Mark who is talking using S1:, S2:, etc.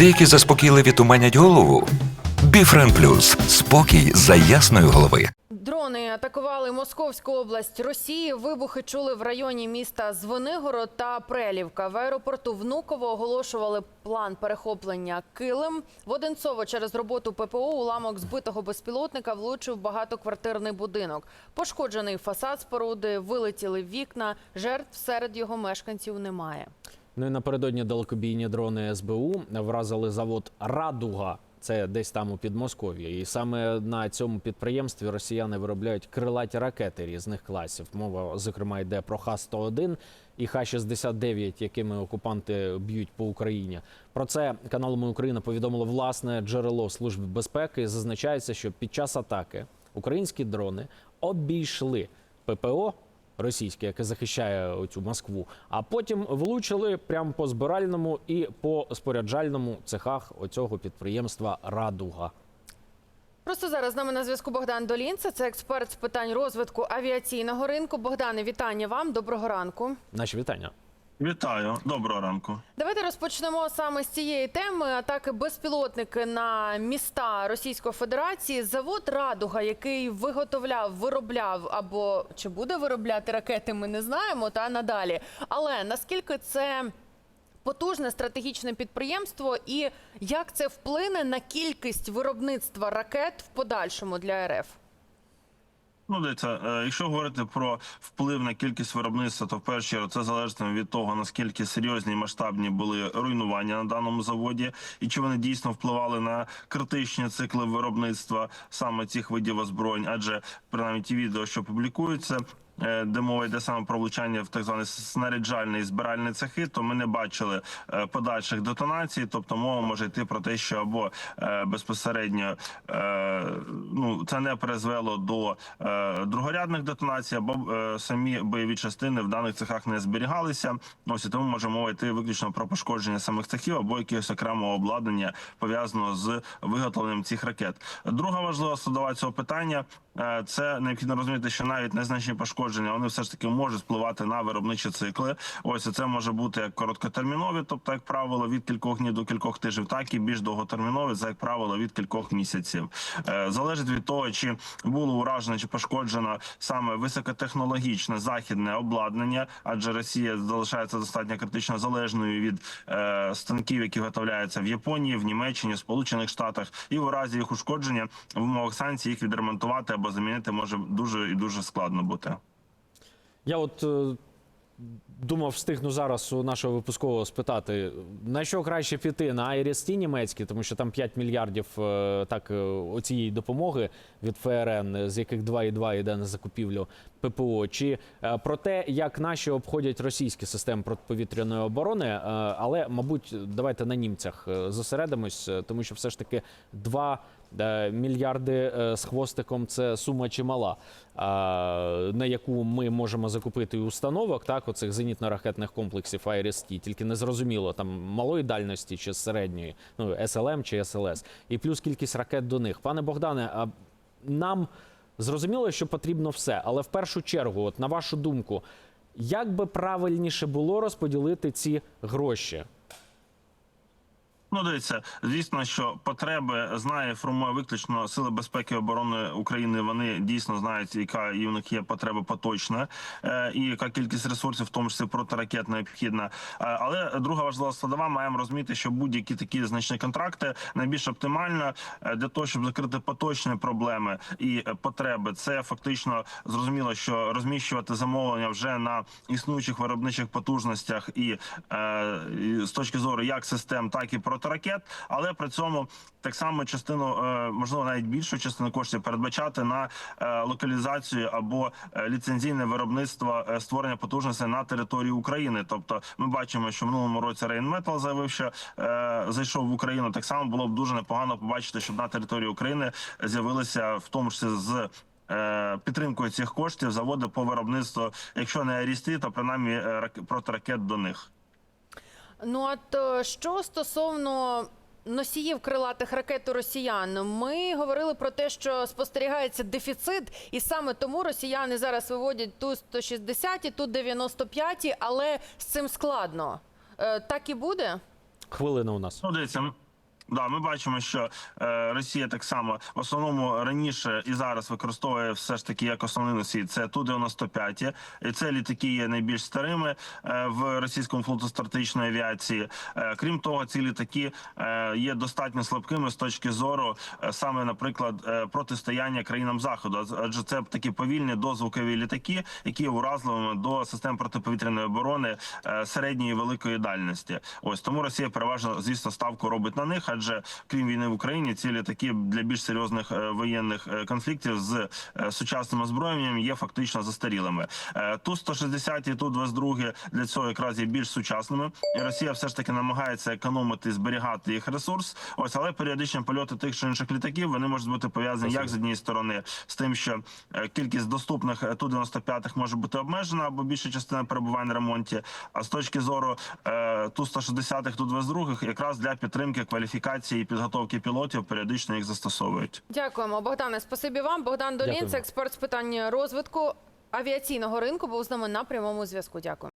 S1: Деякі заспокійливі туманять голову. Біфрен Плюс спокій за ясної голови.
S2: Дрони атакували Московську область Росії. Вибухи чули в районі міста Звенигород та Прелівка. В аеропорту Внуково оголошували план перехоплення Килим. В Одинцово через роботу ППО уламок збитого безпілотника влучив багатоквартирний будинок. Пошкоджений фасад споруди, вилетіли вікна. Жертв серед його мешканців немає.
S3: Ну і напередодні далекобійні дрони СБУ вразили завод Радуга. Це десь там у Підмосков'ї. І саме на цьому підприємстві росіяни виробляють крилаті ракети різних класів. Мова, зокрема, йде про Х-101 і Х-69, якими окупанти б'ють по Україні. Про це каналу «Ми Україна повідомило власне джерело Служби безпеки. Зазначається, що під час атаки українські дрони обійшли ППО російське, яке захищає оцю Москву, а потім влучили прямо по збиральному і по споряджальному цехах оцього підприємства Радуга.
S2: Просто зараз з нами на зв'язку Богдан Долінце. Це експерт з питань розвитку авіаційного ринку. Богдане, вітання вам. Доброго ранку.
S3: Наші вітання.
S4: Вітаю, доброго ранку.
S2: Давайте розпочнемо саме з цієї теми атаки безпілотники на міста Російської Федерації. Завод Радуга, який виготовляв, виробляв або чи буде виробляти ракети, ми не знаємо та надалі. Але наскільки це потужне стратегічне підприємство, і як це вплине на кількість виробництва ракет в подальшому для РФ?
S4: Ну, дивіться, е, якщо говорити про вплив на кількість виробництва, то в першу чергу це залежатиме від того, наскільки серйозні і масштабні були руйнування на даному заводі, і чи вони дійсно впливали на критичні цикли виробництва саме цих видів озброєнь, адже принаймні ті відео, що публікуються. Е, Де мова йде саме про влучання в так званий снаряджальний збиральний цехи, то ми не бачили е, подальших детонацій. Тобто мова може йти про те, що або е, безпосередньо ну це не призвело до другорядних детонацій, або самі бойові частини в даних цехах не зберігалися. Ось і тому може мова йти виключно про пошкодження самих цехів або якогось окремого обладнання пов'язаного з виготовленням цих ракет. Друга важлива складова цього питання це необхідно розуміти, що навіть незначні пошкодження вони все ж таки можуть впливати на виробничі цикли. Ось це може бути як короткотермінові, тобто, як правило, від кількох днів до кількох тижнів, так і більш довготермінові, це як правило від кількох місяців. Е, Залежить від того, чи було уражено чи пошкоджено саме високотехнологічне західне обладнання, адже Росія залишається достатньо критично залежною від е, станків, які виготовляються в Японії, в Німеччині, Сполучених Штатах, і в разі їх ушкодження в умовах санкцій їх відремонтувати або замінити може дуже і дуже складно бути.
S3: Я от е, думав, встигну зараз у нашого випускового спитати, на що краще піти на IRST німецькі, тому що там 5 мільярдів е, так е, оцієї допомоги від ФРН, з яких 2,2 йде на закупівлю ППО, чи е, про те, як наші обходять російські системи протиповітряної оборони, але мабуть, давайте на німцях зосередимось, тому що все ж таки 2 е, мільярди е, з хвостиком це сума чимала, на яку ми можемо закупити установок, так, оцих зенітно-ракетних комплексів IRST, тільки не зрозуміло там малої дальності чи середньої, ну СЛМ чи СЛС, і плюс кількість ракет до них. Пане Богдане, а нам зрозуміло, що потрібно все, але в першу чергу, от на вашу думку, як би правильніше було розподілити ці гроші?
S4: Ну, дивіться, звісно, що потреби знає формує виключно сили безпеки і оборони України. Вони дійсно знають, яка і в них є потреба поточна, е, і яка кількість ресурсів, в тому числі протиракет, необхідна. Е, але друга важлива складова, маємо розуміти, що будь-які такі значні контракти найбільш оптимально е, для того, щоб закрити поточні проблеми і потреби. Це фактично зрозуміло, що розміщувати замовлення вже на існуючих виробничих потужностях і, і з точки зору як систем, так і протиракет, але при цьому так само частину, е, можливо, навіть більшу частину коштів передбачати на е, локалізацію або е, ліцензійне виробництво створення потужностей на території України. Тобто, ми бачимо, що в минулому році Rheinmetall заявив, що зайшов в Україну. Так само було б дуже непогано побачити, щоб на території України з'явилися в тому числі з. Підтримкою цих коштів заводи по виробництву, якщо не арісти, то принаймні рак- протиракет до них.
S2: Ну от е, що стосовно носіїв крилатих ракет у росіян, ми говорили про те, що спостерігається дефіцит, і саме тому росіяни зараз виводять ту 160 ту 95 але з цим складно. Е, Так і буде?
S3: Хвилина у нас.
S4: Ну, дивіться, Да, ми бачимо, що е, Росія так само в основному раніше і зараз використовує все ж таки як основний носій. Це ту 95 і це літаки є найбільш старими е, в російському флоту стратегічної авіації. Е, крім того, ці літаки е, є достатньо слабкими з точки зору е, саме, наприклад, е, протистояння країнам заходу. Адже це такі повільні дозвукові літаки, які є уразливими до систем протиповітряної оборони е, середньої і великої дальності. Ось тому Росія переважно, звісно, ставку робить на них, адже крім війни в Україні, ці літаки для більш серйозних е, воєнних е, конфліктів з е, сучасним озброєнням є фактично застарілими. Ту 160 і ту 22 для цього якраз є більш сучасними. І Росія все ж таки намагається економити, зберігати їх ресурс. Ось але періодичні польоти тих чи інших літаків вони можуть бути пов'язані як з однієї сторони з тим, що кількість доступних ту 95 може бути обмежена або більша частина перебуває на ремонті. А з точки зору ту 160 ту 22 якраз для підтримки кваліфікації і підготовки пілотів періодично їх застосовують.
S2: Дякуємо, Богдане. Спасибі вам. Богдан Долін,
S3: Дякуємо.
S2: експерт з питань розвитку авіаційного ринку, був з нами на прямому зв'язку. Дякую.